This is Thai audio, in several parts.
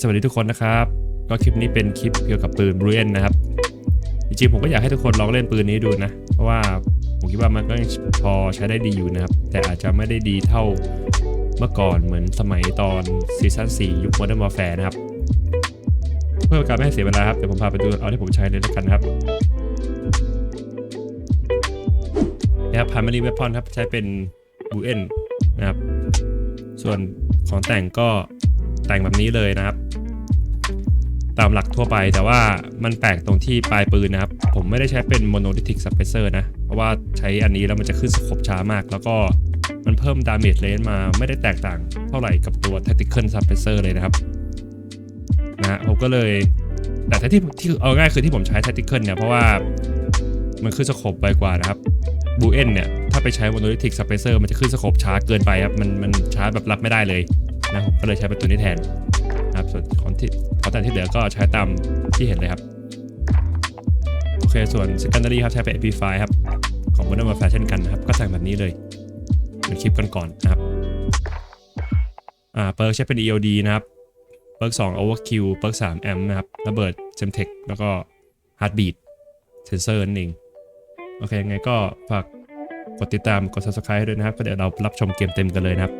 สวัสดีทุกคนนะครับ ก็คลิปนี้เป็นคลิปเกี่ยวกับปืนบรูเอนนะครับจริงๆผมก็อยากให้ทุกคนลองเล่นปืนนี้ดูนะ เพราะว่าผมคิดว่ามันก็พอใช้ได้ดีอยู่นะครับ แต่อาจจะไม่ได้ดีเท่าเมื่อก่อนเหมือนสมัยตอนซีซั่น4 ยุคโดิร์นวอร์แฟร์นะครับ เพื่อการไม่ให้เสียเวลาครับ เดี๋ยวผมพาไปดูเอาที่ผมใช้เลยแล้วกันครับนะครับพา i m a r y weapon ครับใช้เป็นบูเอนนะครับส่วนของแต่งก็แต่งแบบนี้เลยนะครับ ตามหลักทั่วไป แต่ว่ามันแปลกตรงที่ปลายปืนนะครับผมไม่ได้ใช้เป็นโมโนดิทิกซับเพเซอร์นะเพราะว่าใช้อันนี้แล้วมันจะขึ้นสกบช้ามาก แล้วก็มันเพิ่มดาเมจเลนมาไม่ได้แตกต่างเท่าไหร่กับตัวทติคเกิลซับเ r เซอร์เลยนะครับนะฮะผมก็เลยแต่ที่ที่เอาง่ายคือที่ผมใช้ทติคเกิลเนี่ยเพราะว่ามันขึ้นสกบไปกว่านะครับบูเอ็นเนี่ยถ้าไปใช้โมโนดิทิกซับเพเซอร์มันจะขึ้นสกบช้าเกินไปครับมันมันช้าแบบรับไม่ได้เลยนะก็เลยใช้ประตูนี้แทนนะครับส่วนของที่ของแต่ที่เหลือก็ใช้ตามที่เห็นเลยครับ โอเค ส่วน secondary ครับใช้เป็น AP5 ครับ ของ Modern Warfare เช่นกันนะครับ ก็สั่งแบบนี้เลย เป็นคลิปกันก่อนนะครับอ่าเปิร์กใช้เป็น EOD นะครับเปิร์ก2 Overkill เปิร์ก3 Amp นะครับระเบิดเ e m t e คแล้วก็ Heartbeat Sensor นั่นเองโอเค ยังไงก็ฝากกดติดตาม กด subscribe ด้วยนะครับก็เดี๋ยวเรารับชมเกมเต็มกันเลยนะครับ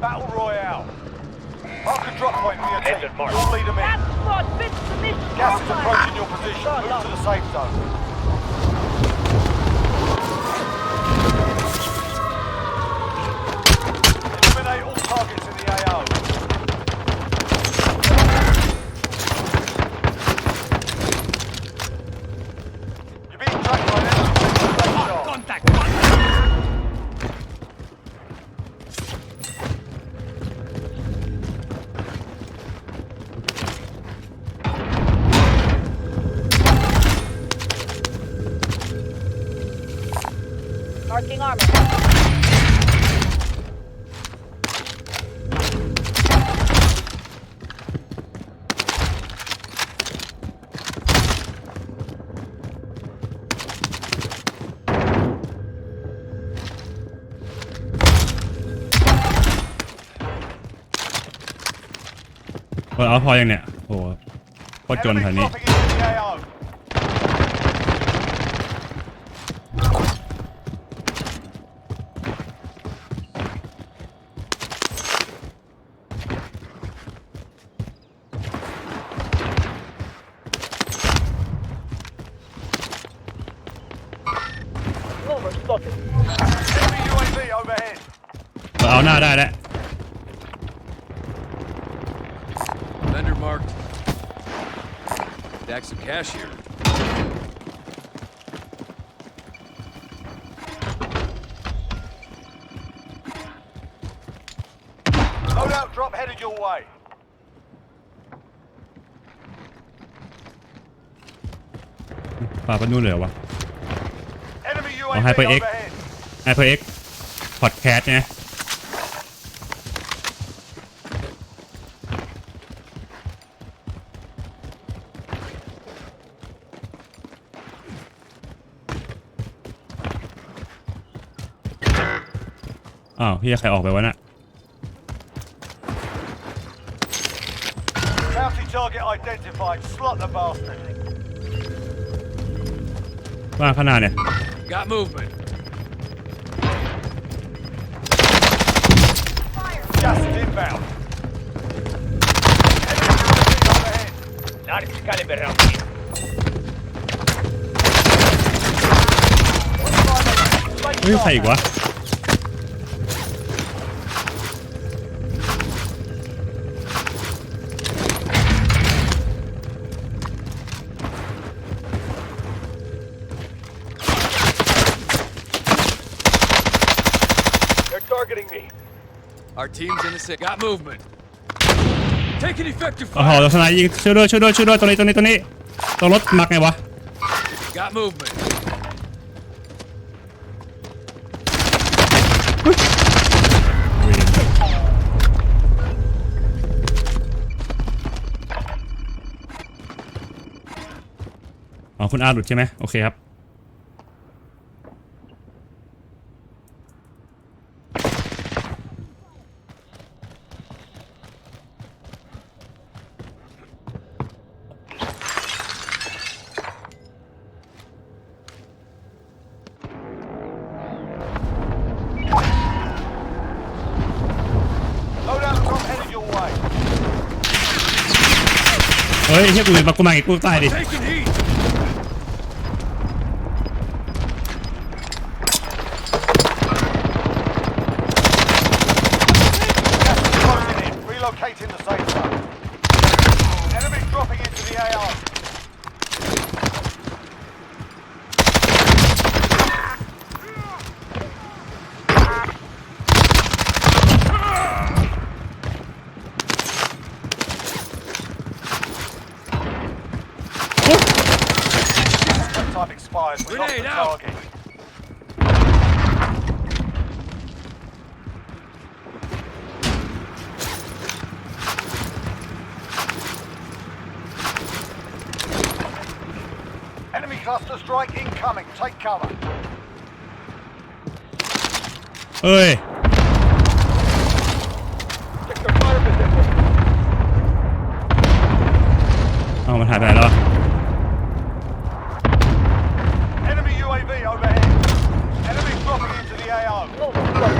Battle Royale. Mark a drop point for your team. will lead them in. Gas is approaching your position. Move to the safe zone. You're being tracked by คนเอาพอยังเนี่ยโอ้โหโคตรจนแถวนี้เอาหน้าได้แล้ว some cash here. Hold out, drop headed your way. Và quá. Ở X Hyper X Podcast nha ้าวพี่ใครออกไปวะน่ะมาขนาดเนี่ยเฮ้ยใส่อีกวะ team's in the s i Got movement. Take an effective โอ้โห fire. ลักษณะยิงช่วยด้วยช่วยด้วยช่วยด้วยตรงนี้ ตรงนี้ตรงนี้ตรงรถ มักไงวะ Got movement. อ๋อคุณอาหลุดใช่ไหมโอเคครับฮ้ยเฮียกูเห็นมากูมาไงกูตายดิ Take cover. Oi. Oh, มันหายไปไหนแล้ววะ Enemy UAV overhead. Enemy dropping into the AO.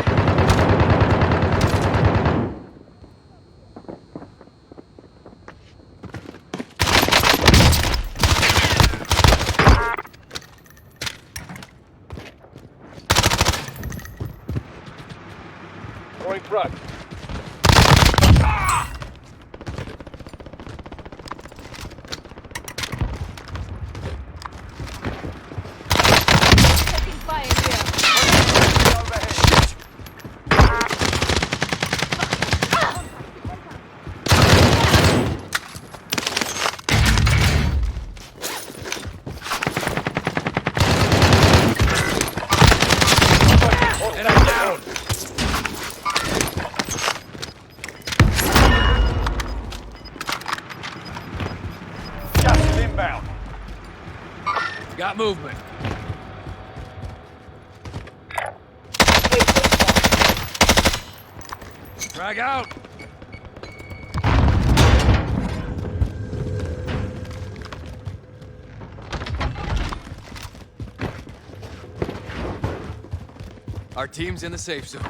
inbound. Got movement. Drag out. Our team's in the safe zone.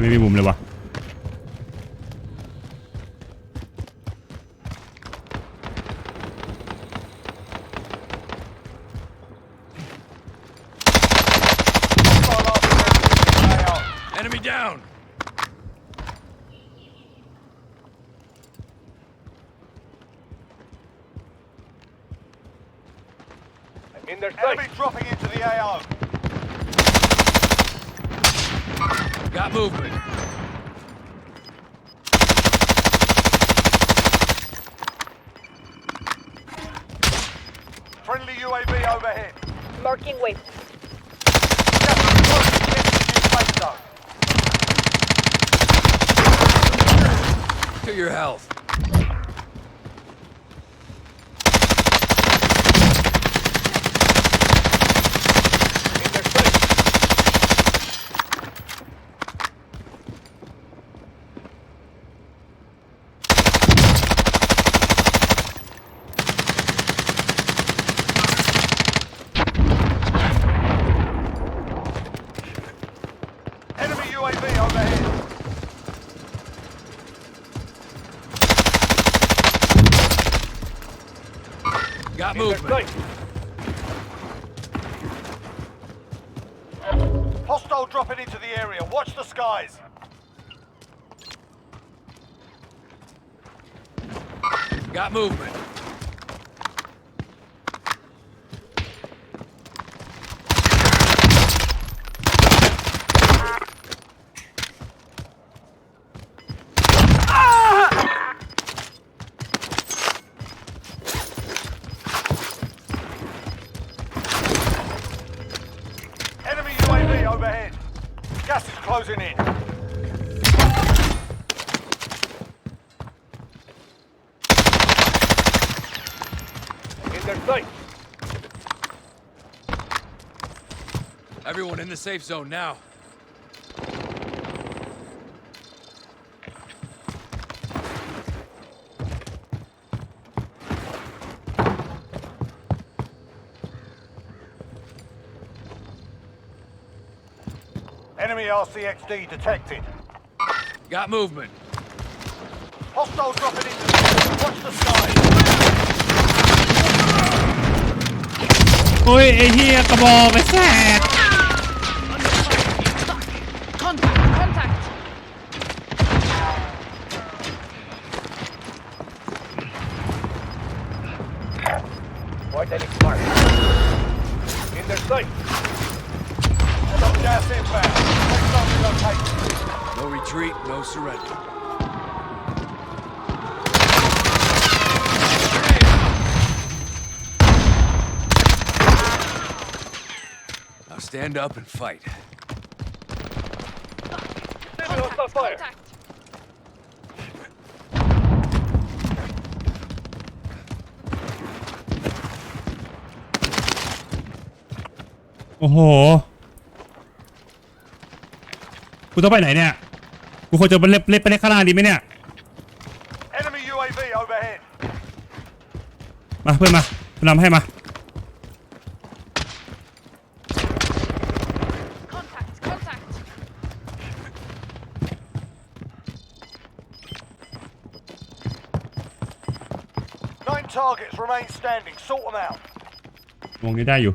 Can maybe boom lewa. Enemy down. In their Enemy dropping into the AO. Got movement. Friendly UAV overhead. Marking waypoint. To your health. UAV overhead. Got movement. Hostile dropping into the area. Watch the skies. Got movement. Everyone in the safe zone now. Enemy RCXD detected. Got movement. Hostile dropping into. Watch the sky. โอ้ยไอ้เหี้ยกระบอกไปแสด Stand up and fight. โอ้โห กูต้องไปไหนเนี่ย กูควรจะไปเล็บเล็บไปในข้างล่างดีไหมเนี่ย Enemy UAV overhead. มาเพื่อนมากนำให้มา targets remain standing. Sort them out. วงนี้ได้อยู่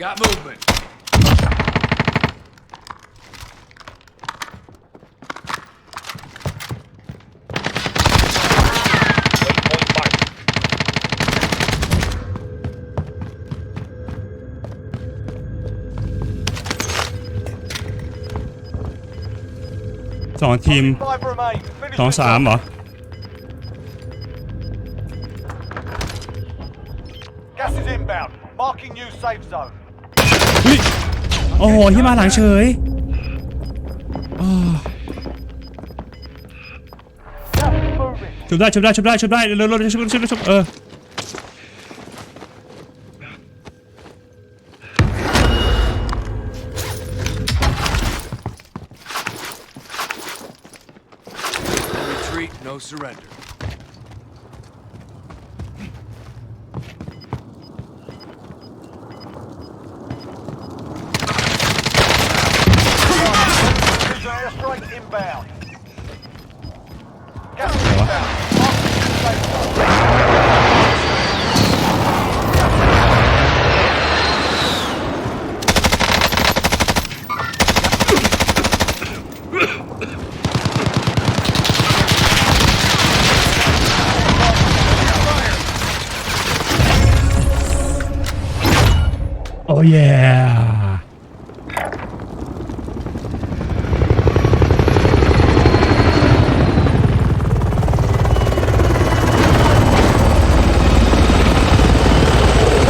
Got movement. It's on team. Gas is inbound. Marking new safe zone. โอ้โหที่มาหลังเฉยชุบได้ชุบได้ชุบได้ชุบได้เร็วๆชุบชุบชุบเออ Oh yeah.